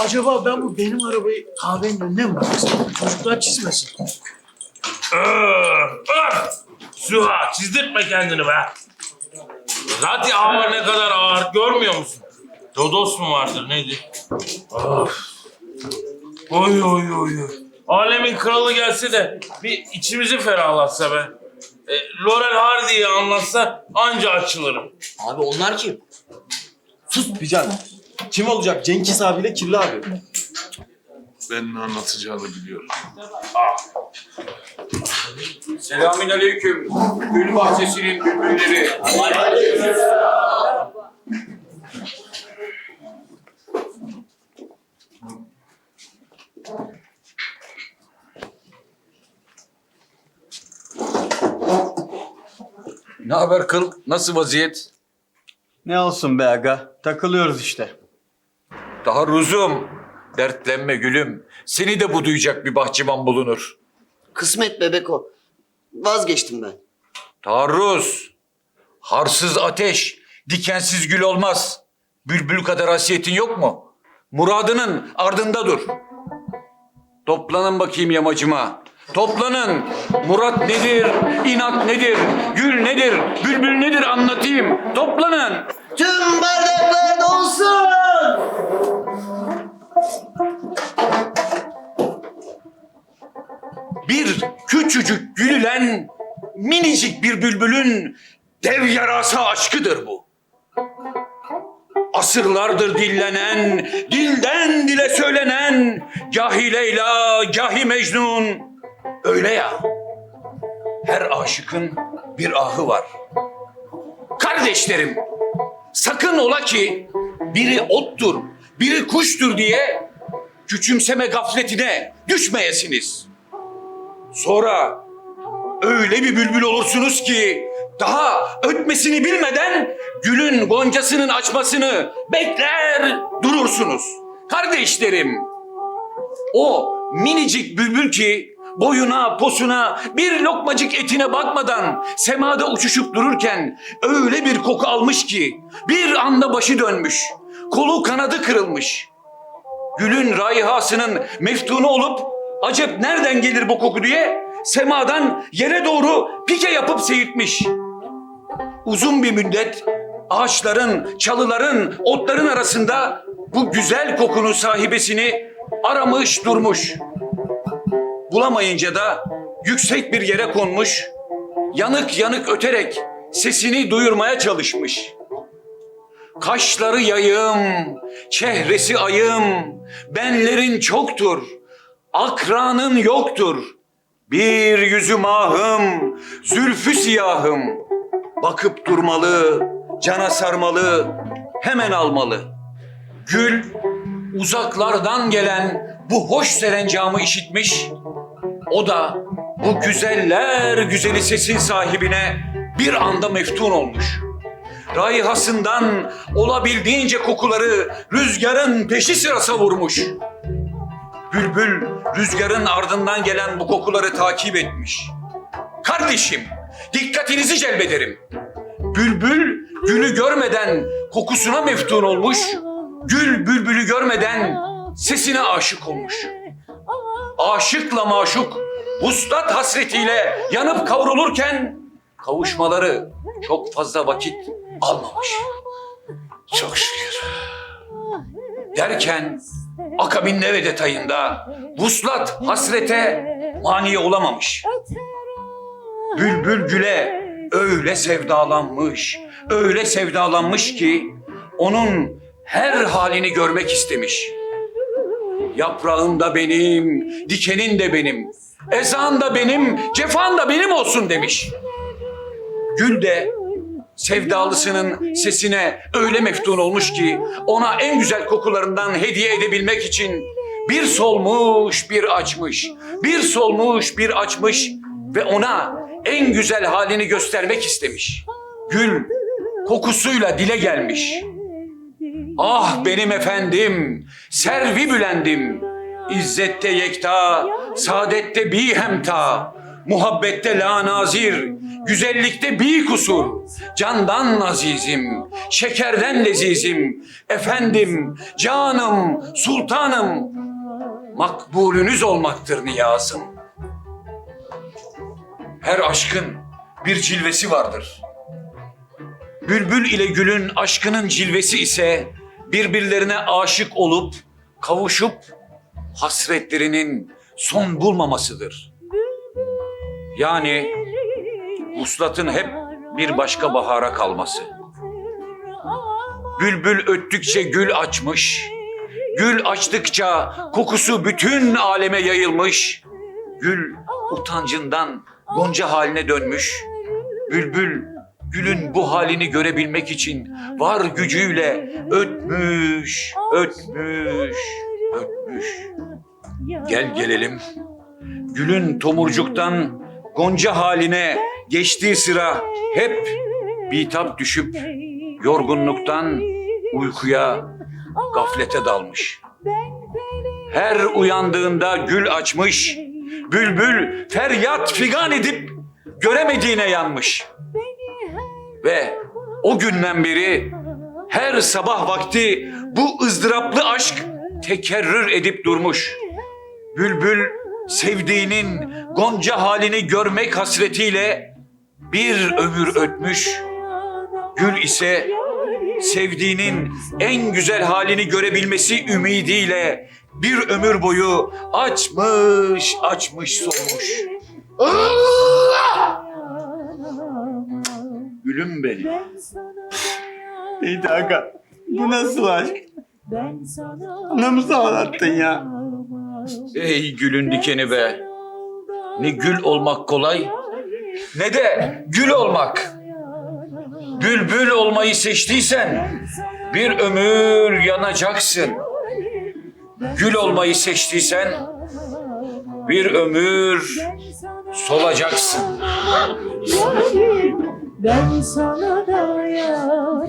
acaba ben bu benim arabayı kahvenin önüne mi bıraksam? Çocuklar çizmesin. Öf, öf! Süha çizdirtme kendini be. Zaten hava ne kadar ağır görmüyor musun? Dodos mu vardır neydi? Of. Oy oy oy. oy. Alemin kralı gelse de bir içimizi ferahlatsa be. E, Laurel Hardy'yi anlatsa anca açılırım. Abi onlar kim? Sus Bican. Kim olacak? Cengiz abiyle Kirli abi. Ben ne anlatacağını biliyorum. Selamünaleyküm. Gül bahçesinin bülbülleri. Ne haber kıl? Nasıl vaziyet? Ne olsun be aga. Takılıyoruz işte. Daha ruzum. Dertlenme gülüm. Seni de buduyacak bir bahçıvan bulunur. Kısmet bebek o. Vazgeçtim ben. Taarruz. Harsız ateş, dikensiz gül olmaz. Bülbül kadar hasiyetin yok mu? Muradının ardında dur. Toplanın bakayım yamacıma. Toplanın. Murat nedir? İnat nedir? Gül nedir? Bülbül nedir anlatayım. Toplanın. Tüm bardaklar dolsun. Bir küçücük gülülen minicik bir bülbülün dev yarasa aşkıdır bu. Asırlardır dillenen, dilden dile söylenen gahi Leyla, gahi Mecnun. Öyle ya. Her aşıkın bir ahı var. Kardeşlerim, sakın ola ki biri ottur, biri kuştur diye küçümseme gafletine düşmeyesiniz. Sonra öyle bir bülbül olursunuz ki daha ötmesini bilmeden gülün goncasının açmasını bekler durursunuz. Kardeşlerim, o minicik bülbül ki boyuna, posuna, bir lokmacık etine bakmadan semada uçuşup dururken öyle bir koku almış ki bir anda başı dönmüş, kolu kanadı kırılmış. Gülün raihasının meftunu olup acep nereden gelir bu koku diye semadan yere doğru pike yapıp seyirtmiş. Uzun bir müddet ağaçların, çalıların, otların arasında bu güzel kokunun sahibesini aramış durmuş. Bulamayınca da yüksek bir yere konmuş, yanık yanık öterek sesini duyurmaya çalışmış. Kaşları yayım, çehresi ayım, benlerin çoktur, akranın yoktur. Bir yüzü mahım, zülfü siyahım. Bakıp durmalı, cana sarmalı, hemen almalı. Gül, uzaklardan gelen bu hoş serencamı işitmiş. O da bu güzeller güzeli sesin sahibine bir anda meftun olmuş raihasından olabildiğince kokuları rüzgarın peşi sıra savurmuş. Bülbül rüzgarın ardından gelen bu kokuları takip etmiş. Kardeşim, dikkatinizi celbederim. Bülbül gülü görmeden kokusuna meftun olmuş, gül bülbülü görmeden sesine aşık olmuş. Aşıkla maşuk, vuslat hasretiyle yanıp kavrulurken kavuşmaları çok fazla vakit almamış. Çok şükür. Derken akabinde ve detayında vuslat hasrete mani olamamış. Bülbül güle öyle sevdalanmış, öyle sevdalanmış ki onun her halini görmek istemiş. Yaprağın da benim, dikenin de benim, ezan da benim, cefan da benim olsun demiş. Gül de sevdalısının sesine öyle meftun olmuş ki ona en güzel kokularından hediye edebilmek için bir solmuş bir açmış, bir solmuş bir açmış ve ona en güzel halini göstermek istemiş. Gül kokusuyla dile gelmiş. Ah benim efendim, servi bülendim. İzzette yekta, saadette bihemta. muhabbette la nazir, güzellikte bir kusur. Candan azizim, şekerden lezizim, efendim, canım, sultanım. Makbulünüz olmaktır niyazım. Her aşkın bir cilvesi vardır. Bülbül ile gülün aşkının cilvesi ise birbirlerine aşık olup kavuşup hasretlerinin son bulmamasıdır. Yani vuslatın hep bir başka bahara kalması. Bülbül öttükçe gül açmış, gül açtıkça kokusu bütün aleme yayılmış, gül utancından gonca haline dönmüş, bülbül gülün bu halini görebilmek için var gücüyle ötmüş, ötmüş, ötmüş. Gel gelelim. Gülün tomurcuktan gonca haline geçtiği sıra hep bitap düşüp yorgunluktan uykuya, gaflete dalmış. Her uyandığında gül açmış, bülbül feryat figan edip göremediğine yanmış. Ve o günden beri her sabah vakti bu ızdıraplı aşk tekerrür edip durmuş. Bülbül sevdiğinin gonca halini görmek hasretiyle bir ömür ötmüş. Gül ise sevdiğinin en güzel halini görebilmesi ümidiyle bir ömür boyu açmış açmış solmuş. Gülüm benim. De aga. Bu nasıl aşk? Mı sağlattın ya? Ey gülün dikeni be. Ne gül olmak kolay ne de gül olmak. Bülbül olmayı seçtiysen bir ömür yanacaksın. Gül olmayı seçtiysen bir ömür solacaksın. Ben sana da